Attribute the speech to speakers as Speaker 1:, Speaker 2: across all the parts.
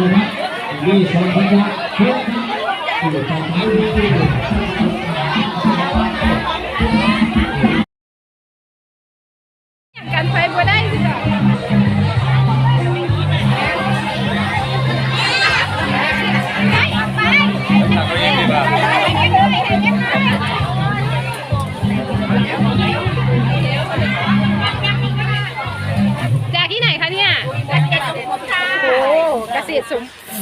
Speaker 1: นะครับมีสองพันยะเพื่ออยู่ต่อไปที่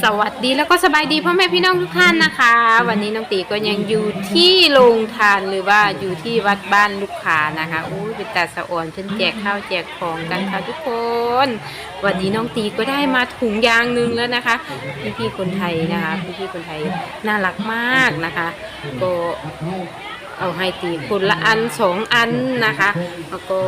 Speaker 2: สวัสดีแล้วก็สบายดีพ่อแม่พี่น้องทุกท่านนะคะ วันนี้น้องตีก็ยังอยู่ที่โรงทานหรือว่าอยู่ที่วัดบ้านลูกค้านะคะอู้เป็นตาสะอ่อนเพิ่นแจกข้าวแจกของกันค่ะทุกคน วันนี้น้องตีก็ได้มาถุงยางหนึงแล้วนะคะพี่ๆคนไทยนะคะพี่ๆคนไทยน่ารักมากนะคะก็ เอาให้ตีคนละอันสองอันนะคะ แล้วก็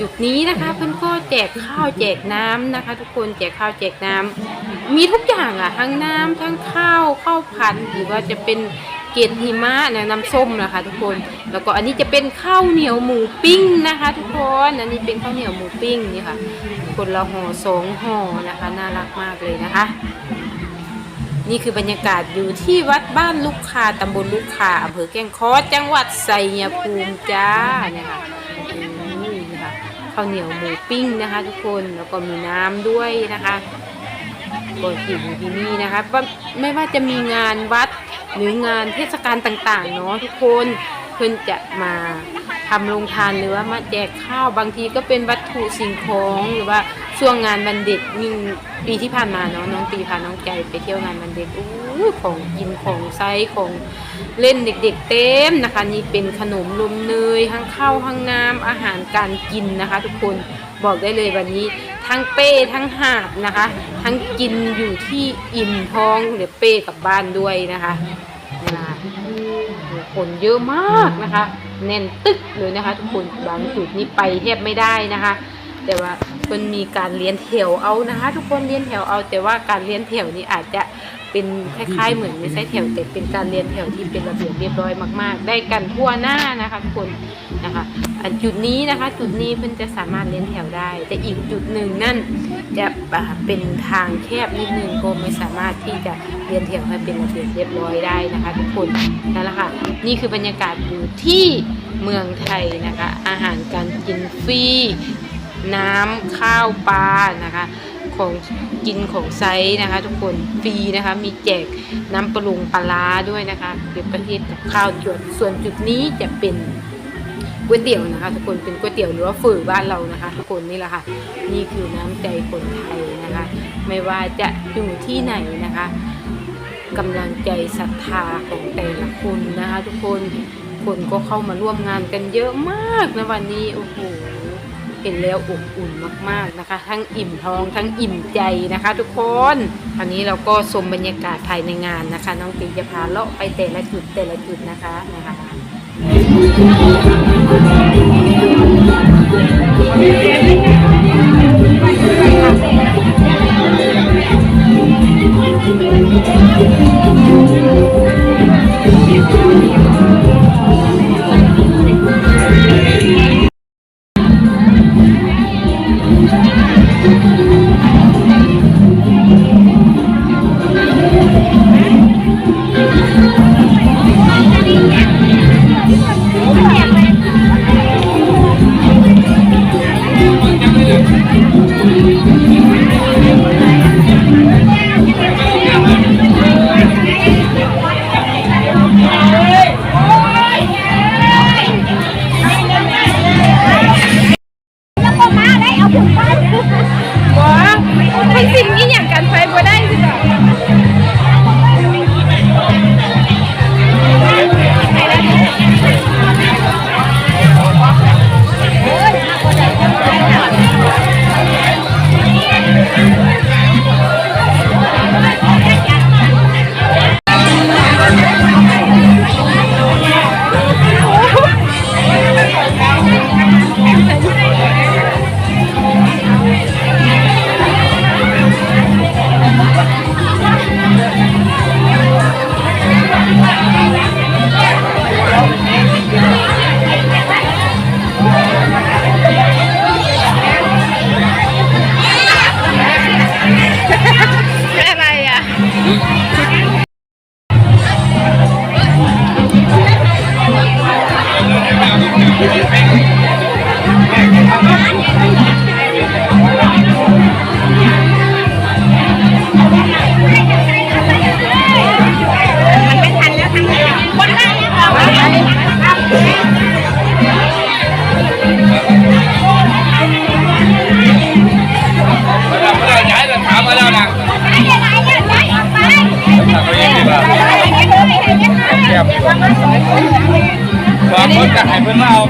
Speaker 2: จุดนี้นะคะเพื่อนก็แจกข้าวแจกน้ำนะคะ ทุกคนแจกข้าวแจกน้ำมีทุกอย่างอะทั้งน้ำทั้งข้าวข้าวผัดหรือว่าจะเป็นเกล็ดหิมะนะน้ำส้มนะคะ ทุกคน แล้วก็อันนี้จะเป็นข้าวเหนียวหมูปิ้งนะคะ ทุกคนอันนี้เป็นข้าวเหนียวหมูปิ้งนี่ค่ะคนละห่อสองห่อนะคะ น่ารักมากเลยนะคะ นี่คือบรรยากาศอยู่ที่วัดบ้านลูกคาตำบลลูกคาอำเภอแก้งคอจังหวัดไสยภูมิจ้าเนี่ยค่ะนี่นะคะข้าวเหนียวหมูปิ้งนะคะ ทุกคนแล้วก็มีน้ำด้วยนะคะก็อยู่ที่นี่นะคะว่าไม่ว่าจะมีงานวัดหรืองานเทศกาลต่างๆเนาะทุกคนเพื่อนจะมา ทำโรงทานหรือว่ามาแจกข้าวบางทีก็เป็นวัตถุสิ่งของหรือว่าช่วงงานวันเด็กนี่ปีที่ผ่านมาเนาะน้องปีพาน้องใจไปเที่ยวงานวันเด็กอู้ของกินของไซของเล่นเด็ก ๆ เต็มนะคะ นี่เป็นขนมลมเนยทั้งข้าวทั้งน้ำอาหารการกินนะคะ ทุกคนบอกได้เลยวันนี้ทั้งเป้ทั้งหาบนะคะ ทั้งกินอยู่ที่อิ่มท้องเดี๋ยวเป้กลับบ้านด้วยนะคะนี่นะคะคนเยอะมากนะคะ แน่นตึกเลยนะคะทุกคนบางจุดนี่ไปแทบไม่ได้นะคะ แต่ว่ามันมีการเลี้ยนแถวเอานะคะ ทุกคนเลี้ยนแถวเอา แต่ว่าการเลี้ยนแถวนี้อาจจะเป็นคล้ายๆเหมือนไม่ใช่แถวแต่เป็นการเลี้ยนแถวที่เป็นระเบียบเรียบร้อยมากๆ ได้กันทั่วหน้านะคะทุกคนนะคะอันจุดนี้นะคะ จุดนี้เพิ่นจะสามารถเลี้ยนแถวได้ แต่อีกจุดหนึ่งนั่นจะเป็นทางแคบนิดนึงก็ไม่สามารถที่จะเลี้ยนแถวให้เป็นระเบียบเรียบร้อยได้นะคะ ทุกคนนั่นแหละค่ะนี่คือบรรยากาศอยู่ที่ เมืองไทยนะคะ อาหารการกินฟรี น้ำข้าวปลานะคะของกินของไซส์นะคะ ทุกคนฟรีนะคะมีแจกน้ำปรุงปลาร้าด้วยนะคะเดี๋ยวประเทศกับข้าวจุดส่วนจุดนี้จะเป็นก๋วยเตี๋ยวนะคะ ทุกคนเป็นก๋วยเตี๋ยวหรือว่าฝือบ้านเรานะคะ ทุกคนนี่แหละค่ะ นี่คือน้ำใจคนไทยนะคะ ไม่ว่าจะอยู่ที่ไหนนะคะกำลังใจศรัทธาของแต่ละคนนะคะ ทุกคน คนก็เข้ามาร่วมงานกันเยอะมากนะวันนี้โอ้โหเห็นแล้วอบอุ่นมากๆนะคะ ทั้งอิ่มท้องทั้งอิ่มใจนะคะ ทุกคนคราวนี้เราก็ชมบรรยากาศภายในงานนะคะ น้องปีจะพาเลาะไปแต่ละจุดแต่ละจุดนะคะนะคะ
Speaker 3: เ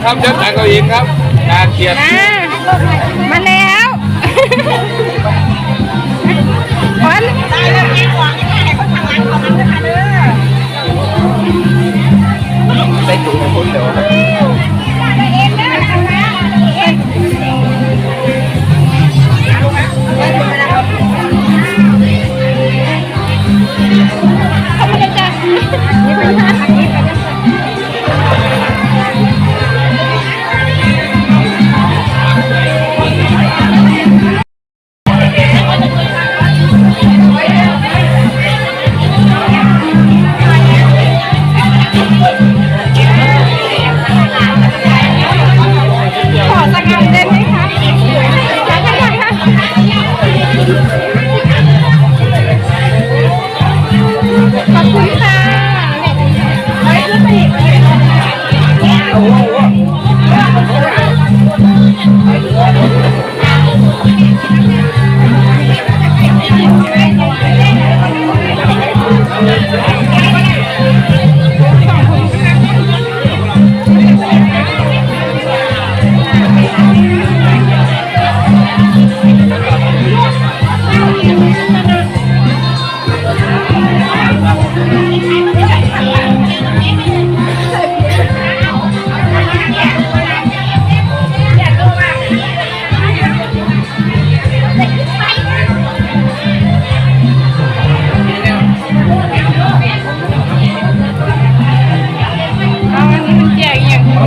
Speaker 3: ครับเชิญทางเก้าอี้ครับการเกียร
Speaker 4: ติ Thank you.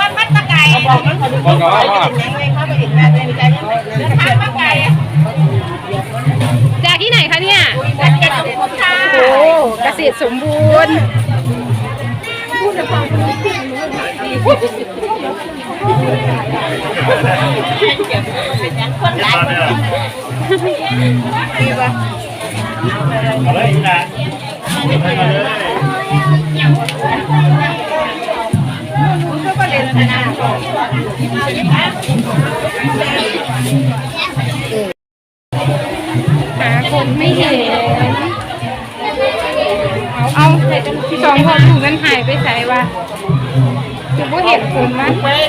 Speaker 4: ต้
Speaker 2: องเองบ้านมัดตะไก่
Speaker 3: บอกกันว่าว่า
Speaker 2: ทานมะไก่
Speaker 4: จากที่ไหนคะเนี่ย
Speaker 2: จัดเก็บสมบูรณ์ค่ะ
Speaker 4: โอ้เกษตรสมบูรณ์
Speaker 2: คนหลาย
Speaker 3: อะไรนะ
Speaker 4: หาคนไม่เห็น เอาเอาสองคนถูกกันหายไปใส่วะคือว่าเห็นคนมั้ย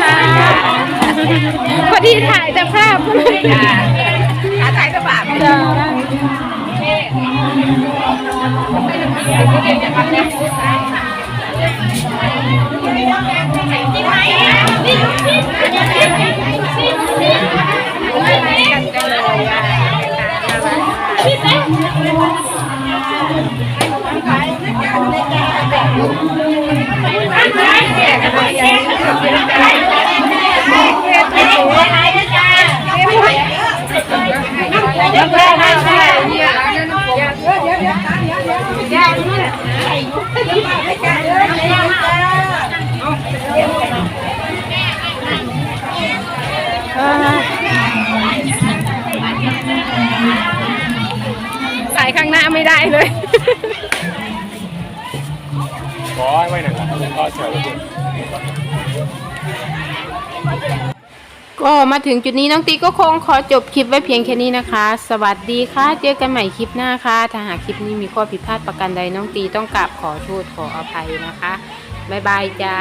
Speaker 4: ค่ะพอดีถ่ายแต่ภาพ
Speaker 2: หาถ่ายกระบะ
Speaker 4: จ้า
Speaker 2: ที่
Speaker 4: ใส่ข้างหน้าไม่ได้เลย
Speaker 3: ขอไว้หน่อยขอเชิญ
Speaker 2: ก็มาถึงจุดนี้น้องตีก็คงขอจบคลิปไว้เพียงแค่นี้นะคะ สวัสดีค่ะ เจอกันใหม่คลิปหน้าค่ะ ถ้าหากคลิปนี้มีข้อผิดพลาดประการใดน้องตีต้องกราบขอโทษขออภัยนะคะ บ๊ายบายจ้า